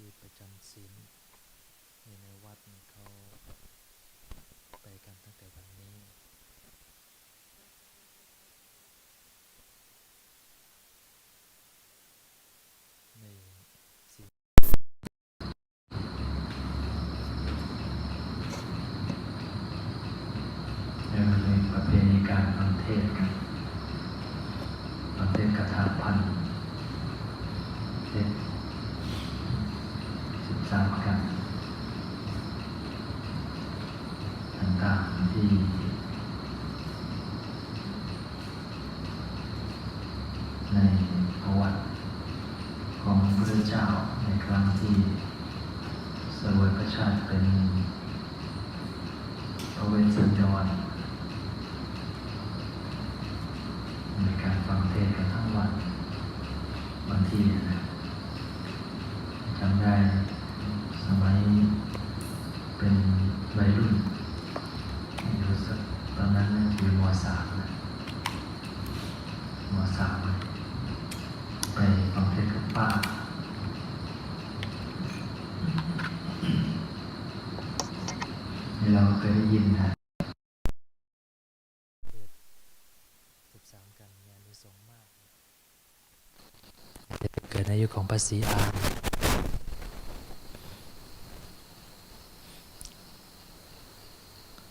ที่ประจำศีลอยู่ในวัดเขาไปกันตั้งแต่วันนี้ ในศีลเดี๋ยวมันมีประเพณีการฟังเทศกันฟังเทศน์คาถาพันเทศ สิบสามกันต่างๆที่ ในประวัติของพระเจ้าในครั้งที่เสวยพระชาติเป็นพระเวสสันดร ในการฟังเทศน์กันทั้งวันบางทีนะจำได้สมัยเป็นวัยรุ่นอยู่สักตอนนั้นอยู่มสามนะมสามไปฟังเทศน์กับป้า นี่ เคยได้ยินนะเทศสิบสามกันยานิสงมากเกิดในยุคของพระศรีอาน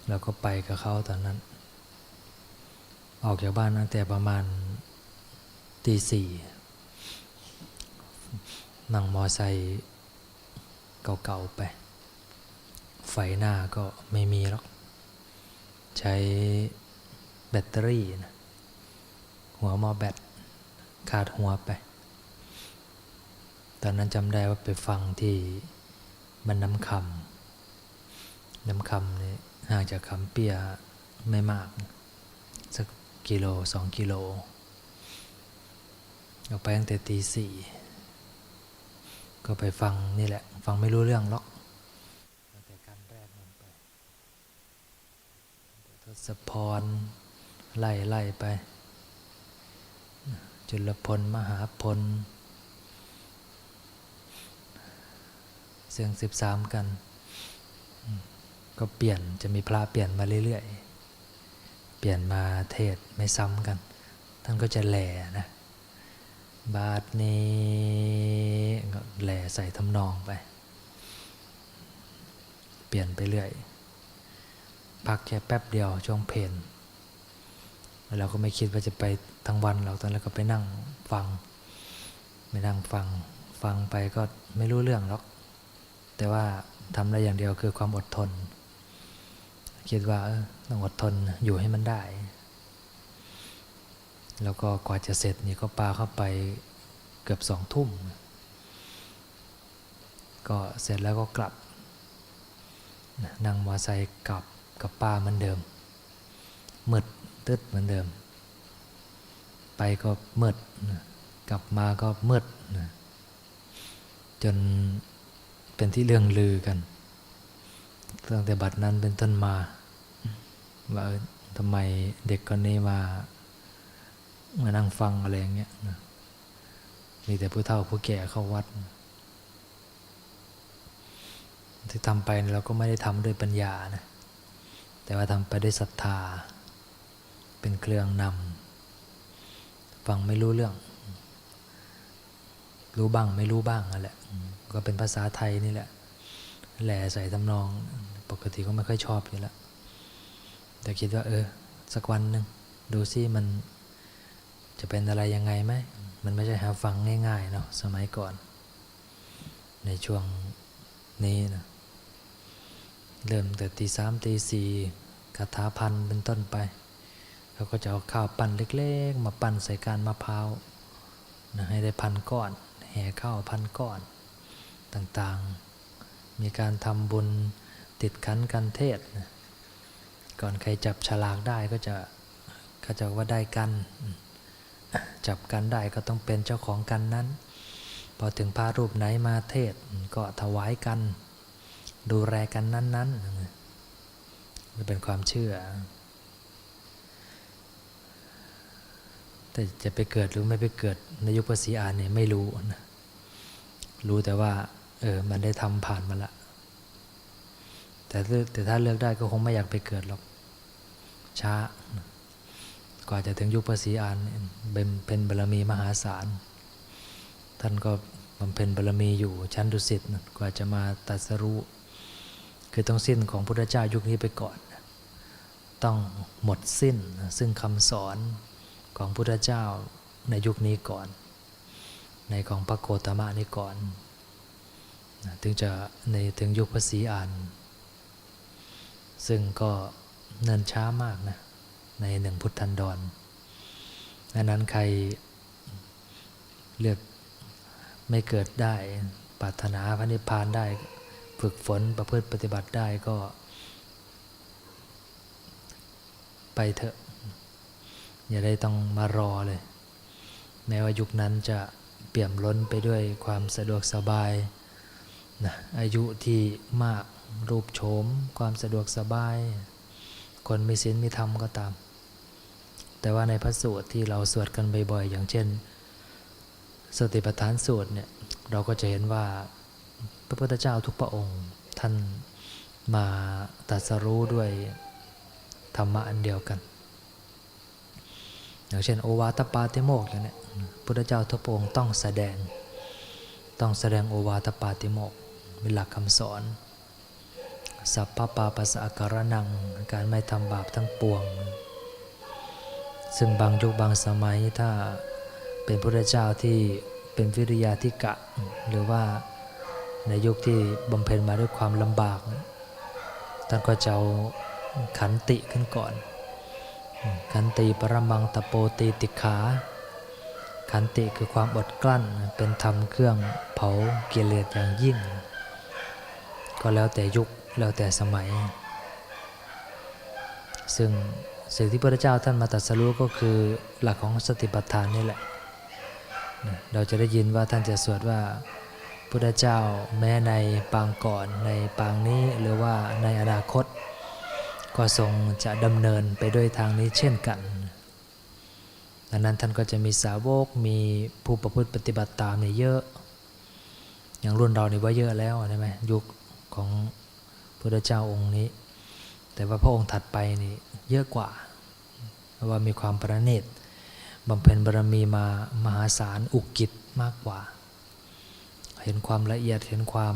เราก็ไปกับเขาตอนนั้น ออกจากบ้านตั้งแต่ประมาณตีสี่นั่งมอไซค์เก่าๆไป ไฟหน้าก็ไม่มีหรอก ใช้แบตเตอรี่นะหัวมอแบตขาดหัวไป ตอนนั้นจำได้ว่าไปฟังที่มันน้ำคำน้ำคำนี่ห่างจากคำเปียไม่มาก สักกิโลสองกิโล ออกไปตั้งแต่ตีสี่ก็ไปฟังนี่แหละ ฟังไม่รู้เรื่องหรอกตั้งแต่การแรกมันไป ทศพรไล่ไล่ไป จุลพลมหาพลเสียงสิบสามกัน ก็เปลี่ยนจะมีพระเปลี่ยนมาเรื่อยๆ เปลี่ยนมาเทศไม่ซ้ำกัน ท่านก็จะแหล่นะบาทนี้ก็แหล่ใส่ทำนองไป เปลี่ยนไปเรื่อย พักแค่แป๊บเดียวช่วงเพลนเราก็ไม่คิดว่าจะไปทั้งวันเราตอนแรกก็ไปนั่งฟังไปนั่งฟังฟังไปก็ไม่รู้เรื่องหรอก แต่ว่าทำได้อย่างเดียวคือความอดทน คิดว่าต้องอดทนอยู่ให้มันได้ แล้วก็กว่าจะเสร็จนี่ก็ปาเข้าไปเกือบสองทุ่ม ก็เสร็จแล้วก็กลับนั่งมอไซค์กลับ กับป้าเหมือนเดิมมืดตึ๊ดเหมือนเดิม ไปก็มืดกลับมาก็มืดจนเป็นที่เรื่องลือกันตั้งแต่บัดนั้นเป็นต้นมาว่าทำไมเด็กคนนี้มามานั่งฟังอะไรอย่างเงี้ยมีแต่ผู้เฒ่าผู้แก่เข้าวัด ที่ทำไปเราก็ไม่ได้ทำด้วยปัญญานะ แต่ว่าทำไปด้วยศรัทธา เป็นเครื่องนำฟังไม่รู้เรื่อง รู้บ้างไม่รู้บ้างนั่นแหละก็เป็นภาษาไทยนี่แหละ แหล่ใส่ทำนอง ปกติก็ไม่ค่อยชอบอยู่แล้วแต่คิดว่า เออ สักวันหนึ่งดูซิมันจะเป็นอะไรยังไงไหม มันไม่ใช่หาฟังง่ายๆเนาะสมัยก่อน ในช่วงนี้นะ เริ่มแต่ตีสามตีสี่คาถาพันเป็นต้นไปเขาก็จะเอาข้าวปั้นเล็กๆ มาปั้นใส่การมะพร้าวนะให้ได้พันก้อน แห่ข้าวพันก้อนต่างๆ มีการทำบุญติดขันกันเทศนะก่อนใครจับฉลากได้ก็จะก็จะว่าได้กัน จับกันได้ก็ต้องเป็นเจ้าของกันนั้น พอถึงพระรูปไหนมาเทศก็ถวายกัน ดูแลกันนั้นๆมันเป็นความเชื่อ แต่จะไปเกิดหรือไม่ไปเกิดในยุคภาษีอานเนี่ยไม่รู้นะรู้แต่ว่า เออ มันได้ทำผ่านมาละ แต่ถ้าแต่ถ้าเลือกได้ก็คงไม่อยากไปเกิดหรอก ช้า กว่าจะถึงยุคภาษีอานเนี่ยเป็นเป็นบารมีมหาศาล ท่านก็บำเพ็ญบารมีอยู่ชั้นดุสิตกว่าจะมาตรัสรู้ คือต้องสิ้นของพุทธเจ้ายุคนี้ไปก่อน ต้องหมดสิ้นซึ่งคำสอนของพุทธเจ้าในยุคนี้ก่อน ในของพระโคตมะนี้ก่อน ถึงจะในถึงยุคพระศรีอาน ซึ่งก็เนินช้ามากนะในหนึ่งพุทธันดรดังนั้นใครเลือกไม่เกิดได้ปรารถนาพระนิพพานได้ ฝึกฝนประพฤติปฏิบัติได้ก็ ไปเถอะ อย่าได้ต้องมารอเลย แม้ว่ายุคนั้นจะเปี่ยมล้นไปด้วยความสะดวกสบายนะอายุที่มากรูปโฉม ความสะดวกสบาย คนมีศีลมีธรรมก็ตาม แต่ว่าในพระสูตรที่เราสวดกันบ่อยๆ อย่างเช่น สติปัฏฐานสูตรเนี่ยเราก็จะเห็นว่า พระพุทธเจ้าทุกพระองค์ ท่านมาตรัสรู้ด้วยธรรมะอันเดียวกัน อย่างเช่นโอวาทปาติโมกข์อย่างนี้พุทธเจ้าทุกพระองค์ต้องแสดง ต้องแสดงโอวาทปาติโมกเป็นหลักคำสอนสัพพปาปัสสะอาการนัง การไม่ทำบาปทั้งปวง ซึ่งบางยุคบางสมัยถ้าเป็นพุทธเจ้าที่เป็นวิริยาธิกะ หรือว่า ในยุคที่บำเพ็ญมาด้วยความลำบากท่านก็จะเอาขันติขึ้นก่อน ขันติปรมังตะโปตีติขา ขันติคือความอดกลั้นเป็นธรรมเครื่องเผากิเลสอย่างยิ่ง ก็แล้วแต่ยุคแล้วแต่สมัย ซึ่งสิ่งที่พระเจ้าท่านมาตรัสรู้ก็คือหลักของสติปัฏฐานนี่แหละ เราจะได้ยินว่าท่านจะสวดว่า พุทธเจ้าแม้ในปางก่อนในปางนี้หรือว่าในอนาคต ก็ทรงจะดำเนินไปด้วยทางนี้เช่นกันดังนั้นท่านก็จะมีสาวกมีผู้ประพฤติปฏิบัติตามเนี่ยเยอะ อย่างรุ่นเราเนี่ว่าเยอะแล้วใช่ไหมยุคของพุทธเจ้าองค์นี้ แต่ว่าพระองค์ถัดไปนี่เยอะกว่าเพราะว่ามีความประณีตบำเพ็ญบารมีมามหาศาลอุกกิจมากกว่า เห็นความละเอียดเห็นความ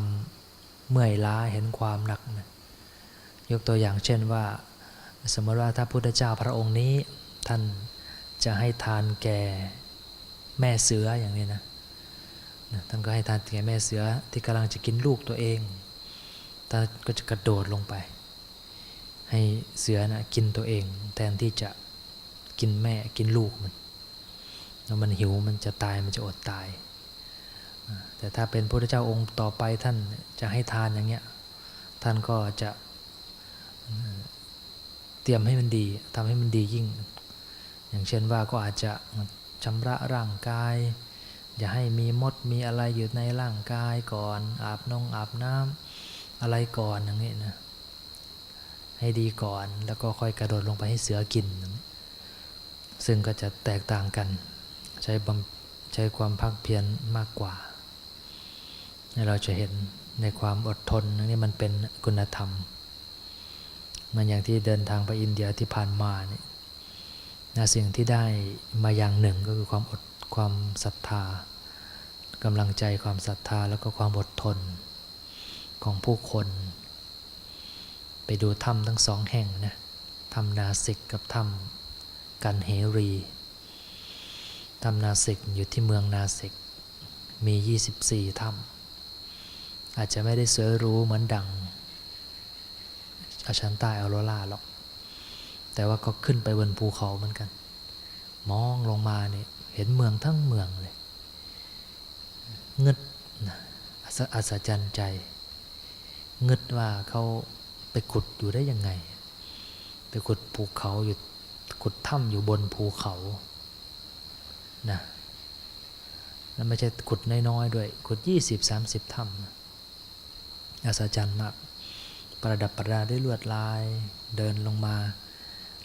เมื่อยล้าเห็นความหนักนะยกตัวอย่างเช่นว่า สมมติว่าถ้าพุทธเจ้าพระองค์นี้ท่านจะให้ทานแก่แม่เสืออย่างนี้นะนะท่านก็ให้ทานแก่แม่เสือที่กำลังจะกินลูกตัวเองท่านก็จะกระโดดลงไป ให้เสือนะกินตัวเอง แทนที่จะกินแม่กินลูกมันแล้วมันหิวมันจะตายมันจะอดตาย แต่ถ้าเป็นพระเจ้าองค์ต่อไปท่านจะให้ทานอย่างเงี้ยท่านก็จะเตรียมให้มันดีทำให้มันดียิ่ง อย่างเช่นว่าก็อาจจะชำระร่างกาย อย่าให้มีมดมีอะไรอยู่ในร่างกายก่อน อาบนงอาบน้ำอะไรก่อนอย่างนี้นะให้ดีก่อนแล้วก็ค่อยกระโดดลงไปให้เสือกิน ซึ่งก็จะแตกต่างกัน ใช้ใช้ความพักเพียรมากกว่า เราจะเห็นในความอดทนนี่มันเป็นคุณธรรม มันอย่างที่เดินทางไปอินเดียที่ผ่านมาเนี่ยนะสิ่งที่ได้มาอย่างหนึ่งก็คือความอดความศรัทธากำลังใจความศรัทธาแล้วก็ความอดทนของผู้คน ไปดูถ้ำทั้งสองแห่งนะถ้ำนาสิกกับถ้ำกันเฮรีถ้ำนาสิกอยู่ที่เมืองนาสิกมี 24ถ้ำ อาจจะไม่ได้สวยรู้เหมือนดังอาชันตาออโรราหรอก แต่ว่าก็ขึ้นไปบนภูเขาเหมือนกัน มองลงมาเนี่ยเห็นเมืองทั้งเมืองเลยเงึดนะอัศจรรย์ใจเงึดว่าเขาไปขุดอยู่ได้ยังไง ไปขุดภูเขาอยู่ขุดถ้ำอยู่บนภูเขานะแล้วไม่ใช่ขุดน้อยๆด้วยขุด 20-30ถ้ำ อัศจรรย์มาก ประดับประดาด้วยลวดลายเดินลงมา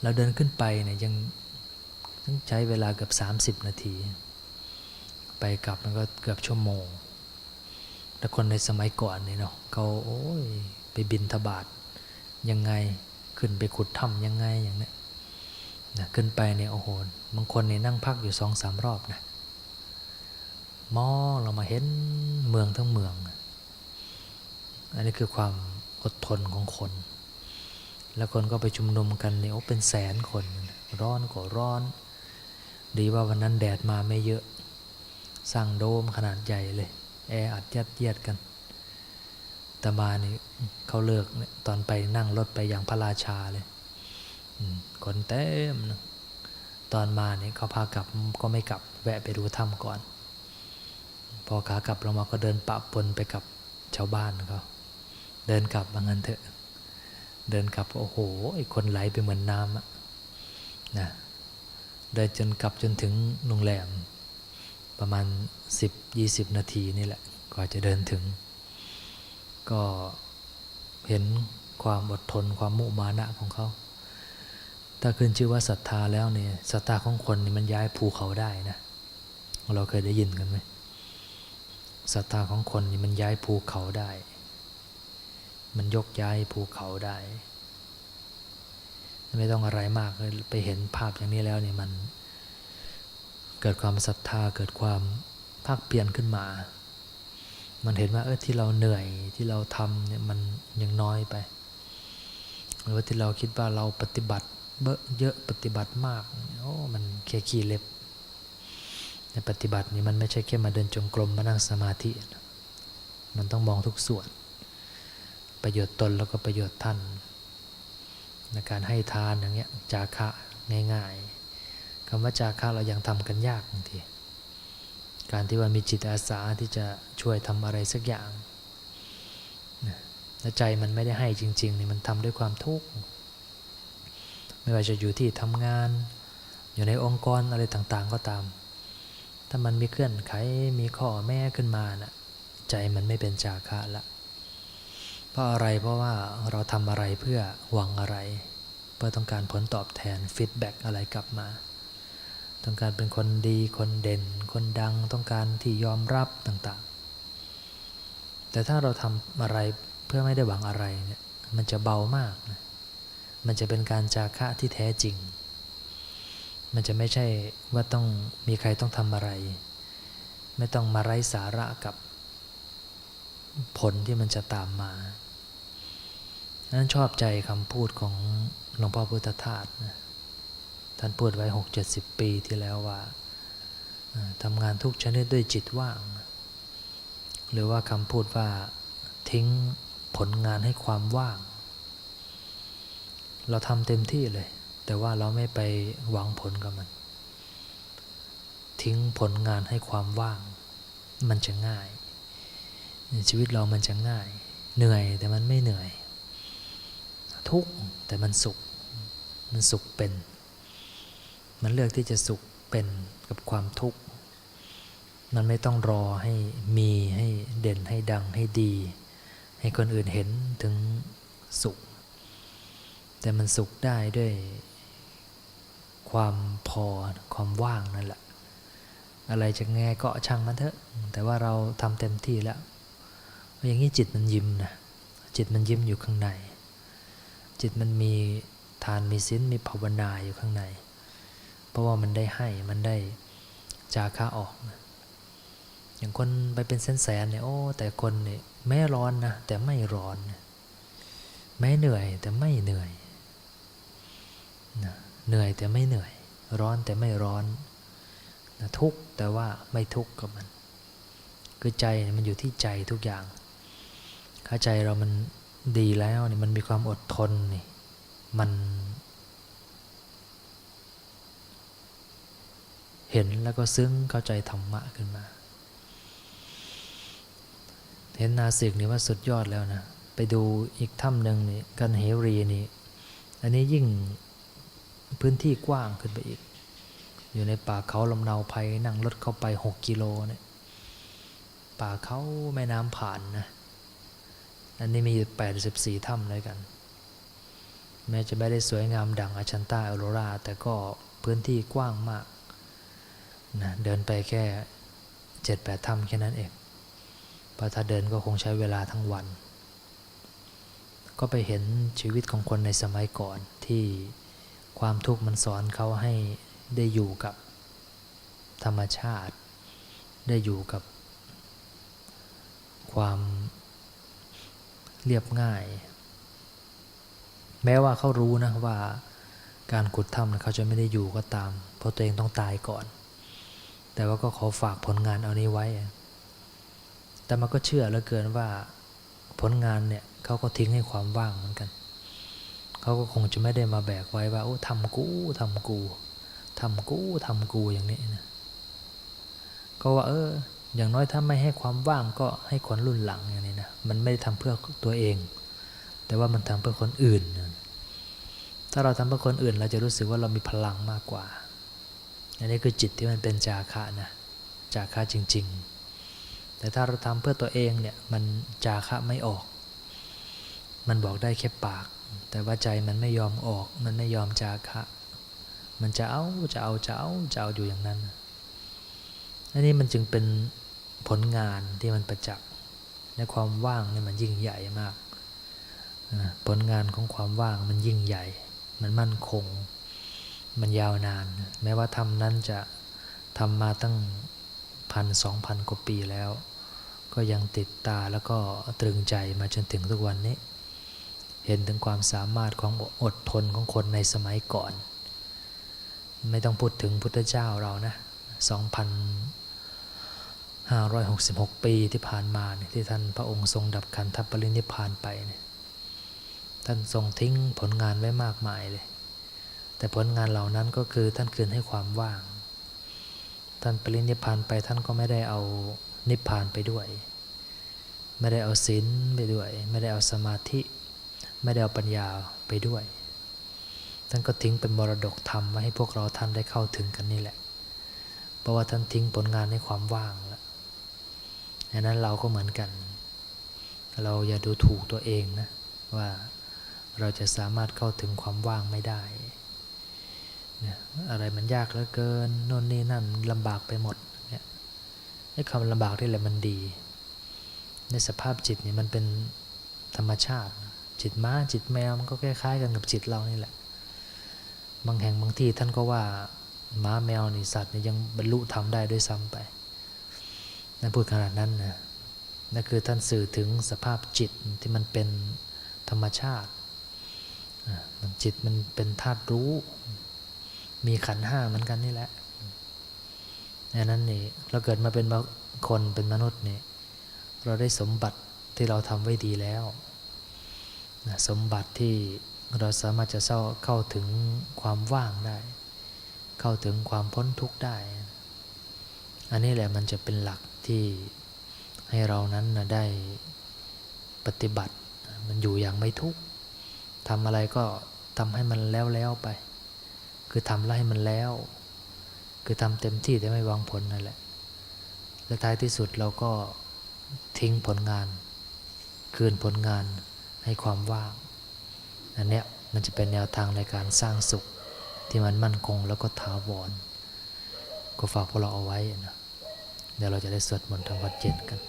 เราเดินขึ้นไปเนี่ยยังต้องใช้เวลาเกือบ 30 นาที ไปกลับมันก็เกือบชั่วโมง แต่คนในสมัยก่อนเนี่ยเนาะเขาโอ้ยไปบินทบาทยังไงขึ้นไปขุดถ้ำยังไงอย่างเนี้ยนะขึ้นไปเนี่ยโอ้โหบางคนเนี่ยนั่งพักอยู่สองสามรอบนะมองเรามาเห็นเมืองทั้งเมือง อันนี้คือความอดทนของคน แล้วคนก็ไปชุมนุมกันเนี่ยโอ้เป็นแสนคน ร้อนก็ร้อน ดีว่าวันนั้นแดดมาไม่เยอะ สร้างโดมขนาดใหญ่เลย แออัดยัดเยียดกันแต่มานี่เขาเลิกเนี่ยตอนไปนั่งรถไปอย่างพระราชาเลยคนเต็มนะตอนมาเนี่ยเขาพากลับก็ไม่กลับ แวะไปดูถ้ำก่อน พอขากลับเรามาก็เดินปะปนไปกับชาวบ้านเขา เดินกลับว่างันเถอะ เดินกลับโอ้โหไอ้คนไหลไปเหมือนน้ำอะนะเดินจนกลับจนถึงโรงแรม ประมาณ 10-20 นาทีนี่แหละกว่าจะเดินถึง ก็เห็นความอดทนความมุมานะของเขาถ้าขึ้นชื่อว่าศรัทธาแล้วเนี่ยศรัทธาของคนนี่มันย้ายภูเขาได้นะเราเคยได้ยินกันไหมศรัทธาของคนนี่มันย้ายภูเขาได้ มันยกย้ายภูเขาได้ ไม่ต้องอะไรมากไปเห็นภาพอย่างนี้แล้วเนี่ยมัน เกิดความศรัทธาเกิดความภาคเปลี่ยนขึ้นมา มันเห็นว่าเออที่เราเหนื่อยที่เราทำเนี่ยมันยังน้อยไปหรือว่าที่เราคิดว่าเราปฏิบัติเบอะเยอะปฏิบัติมากโอ้มันแค่ขี้เล็บในปฏิบัตินี่มันไม่ใช่แค่มาเดินจงกรมมานั่งสมาธิ มันต้องมองทุกส่วน ประโยชน์ตนแล้วก็ประโยชน์ท่านในการให้ทานอย่างเงี้ยจาคะง่ายๆคำว่าจาคะเรายังทำกันยากบางทีการที่ว่ามีจิตอาสาที่จะช่วยทำอะไรสักอย่างและใจมันไม่ได้ให้จริงๆนี่มันทำด้วยความทุกข์ไม่ว่าจะอยู่ที่ทำงาน อยู่ในองค์กรอะไรต่างๆก็ตาม ถ้ามันมีเคลื่อนไขมีข้อแม่ขึ้นมานะ่ะใจมันไม่เป็นจาคะละ เพราะอะไรเพราะว่าเราทำอะไรเพื่อหวังอะไร เพื่อต้องการผลตอบแทนฟีดแบ็กอะไรกลับมา ต้องการเป็นคนดีคนเด่น คนดังต้องการที่ยอมรับต่างๆ แต่ถ้าเราทำอะไรเพื่อไม่ได้หวังอะไรเนี่ยมันจะเบามากนะมันจะเป็นการจาคะที่แท้จริง มันจะไม่ใช่ว่าต้องมีใครต้องทำอะไร ไม่ต้องมาไร้สาระกับผลที่มันจะตามมา นั้นชอบใจคำพูดของหลวงพ่อพุทธทาสนะท่านพูดไว้หกเจ็ดสิบปีที่แล้วว่าทำงานทุกชนิดด้วยจิตว่าง หรือว่าคำพูดว่าทิ้งผลงานให้ความว่าง เราทำเต็มที่เลย แต่ว่าเราไม่ไปหวังผลกับมัน ทิ้งผลงานให้ความว่าง มันจะง่าย ชีวิตเรามันจะง่าย เหนื่อยแต่มันไม่เหนื่อย ทุกข์แต่มันสุข มันสุขเป็น มันเลือกที่จะสุขเป็นกับความทุกข์ มันไม่ต้องรอให้มีให้เด่นให้ดังให้ดี ให้คนอื่นเห็นถึงสุข แต่มันสุขได้ด้วยความพอความว่างนั่นแหละ อะไรจะแง่ก็ช่างมันเถอะ แต่ว่าเราทำเต็มที่แล้ว อย่างนี้จิตมันยิ้มนะจิตมันยิ้มอยู่ข้างใน จิตมันมีทานมีศีลมีภาวนาอยู่ข้างใน เพราะว่ามันได้ให้มันได้จาค่าออกนะอย่างคนไปเป็นแสนๆเนี่ยโอ้แต่คนเนี่ยแม้ร้อนนะแต่ไม่ร้อนนะแม้เหนื่อยแต่ไม่เหนื่อยนะเหนื่อยแต่ไม่เหนื่อย ร้อนแต่ไม่ร้อนนะทุกข์แต่ว่าไม่ทุกข์กับมัน คือใจมันอยู่ที่ใจทุกอย่างถ้าใจเรามัน ดีแล้วนี่มันมีความอดทนนี่มัน เห็นแล้วก็ซึ้งเข้าใจธรรมะขึ้นมา เห็นนาสิกนี่ว่าสุดยอดแล้วนะ ไปดูอีกถ้ำหนึ่งนี่กันเหรีนี่ อันนี้ยิ่งพื้นที่กว้างขึ้นไปอีก อยู่ในป่าเขาลำเนาภัยนั่งรถเข้าไปหกกิโลเนี่ยป่าเขาแม่น้ำผ่านนะ อันนี้มีอยู่แปดสิบสี่ถ้ำเลยกัน แม้จะไม่ได้สวยงามดังอาชันตาออโรรา แต่ก็พื้นที่กว้างมากนะเดินไปแค่เจ็ดแปดถ้ำแค่นั้นเองเพราะถ้าเดินก็คงใช้เวลาทั้งวัน ก็ไปเห็นชีวิตของคนในสมัยก่อนที่ความทุกข์มันสอนเขาให้ได้อยู่กับธรรมชาติ ได้อยู่กับความ เรียบง่าย แม้ว่าเขารู้นะว่าการขุดถ้ำเนี่ยเขาจะไม่ได้อยู่ก็ตาม เพราะตัวเองต้องตายก่อน แต่ว่าก็ขอฝากผลงานเอานี้ไว้ แต่มันก็เชื่อเหลือเกินว่าผลงานเนี่ยเขาก็ทิ้งให้ความว่างเหมือนกัน เขาก็คงจะไม่ได้มาแบกไว้ว่าโอ้ทำกูทำกูทำกูทำกูอย่างนี้นะก็ว่าเออ อย่างน้อยถ้าไม่ให้ความว่างก็ให้คนรุ่นหลังอย่างนี้นะ มันไม่ได้ทำเพื่อตัวเอง แต่ว่ามันทำเพื่อคนอื่น ถ้าเราทำเพื่อคนอื่น เราจะรู้สึกว่าเรามีพลังมากกว่า อันนี้คือจิตที่มันเป็นจาคะนะ จาคะจริง ๆ แต่ถ้าเราทำเพื่อตัวเองเนี่ย มันจาคะไม่ออก มันบอกได้แค่ปาก แต่ว่าใจมันไม่ยอมออก มันไม่ยอมจาคะ มันจะเอา จะเอา จะเอา จะเอาอยู่อย่างนั้น อันนี้มันจึงเป็น ผลงานที่มันประจักษ์ในความว่างนี่มันยิ่งใหญ่มากนะผลงานของความว่างมันยิ่งใหญ่ มันมั่นคง มันยาวนาน แม้ว่าทำนั้นจะทำมาตั้งพันสองพันกว่าปีแล้ว ก็ยังติดตาแล้วก็ตรึงใจมาจนถึงทุกวันนี้ เห็นถึงความสามารถของอดทนของคนในสมัยก่อน ไม่ต้องพูดถึงพุทธเจ้าเรานะ 566 ปีที่ผ่านมาเนี่ยที่ท่านพระองค์ทรงดับขันธปรินิพพานไปเนี่ยท่านทรงทิ้งผลงานไว้มากมายเลย แต่ผลงานเหล่านั้นก็คือท่านคืนให้ความว่าง ท่านปรินิพพานไปท่านก็ไม่ได้เอานิพานไปด้วย ไม่ได้เอาศีลไปด้วย ไม่ได้เอาสมาธิ ไม่ได้เอาปัญญาไปด้วย ท่านก็ทิ้งเป็นมรดกธรรมมาให้พวกเราท่านได้เข้าถึงกันนี่แหละ เพราะว่าท่านทิ้งผลงานในความว่าง ดังนั้นเราก็เหมือนกัน เราอย่าดูถูกตัวเองนะว่าเราจะสามารถเข้าถึงความว่างไม่ได้เนี่ยอะไรมันยากเหลือเกินโน่นนี่นั่นลำบากไปหมดเนี่ยไอ้คำลำบากนี่แหละมันดี ในสภาพจิตเนี่ยมันเป็นธรรมชาติ จิตม้าจิตแมวมันก็คล้ายๆกันกับจิตเรานี่แหละ บางแห่งบางที่ท่านก็ว่าม้าแมวนี่สัตว์เนี่ยังบรรลุธรรมได้ด้วยซ้ำไป นั่นพูดขนาดนั้นนะนั่นคือท่านสื่อถึงสภาพจิตที่มันเป็นธรรมชาติมันจิตมันเป็นธาตุรู้ มีขันห้าเหมือนกันนี่แหละดังนั้นนี่เราเกิดมาเป็นคนเป็นมนุษย์นี่เราได้สมบัติที่เราทำไว้ดีแล้วนะสมบัติที่เราสามารถจะเข้าถึงความว่างได้ เข้าถึงความพ้นทุกข์ได้ อันนี้แหละมันจะเป็นหลัก ที่ให้เรานั้นนะได้ปฏิบัติ มันอยู่อย่างไม่ทุกข์ทำอะไรก็ทำให้มันแล้วแล้วไป คือทำแล้วให้มันแล้ว คือทำเต็มที่แต่ไม่วางผลนั่นแหละ และท้ายที่สุดเราก็ทิ้งผลงาน คืนผลงานให้ความว่าง อันเนี้ยมันจะเป็นแนวทางในการสร้างสุขที่มันมั่นคงแล้วก็ถาวรก็ฝากพวกเราเอาไว้นะ เดี๋ยวเราจะได้สวดมนต์ทำวัดเย็นกัน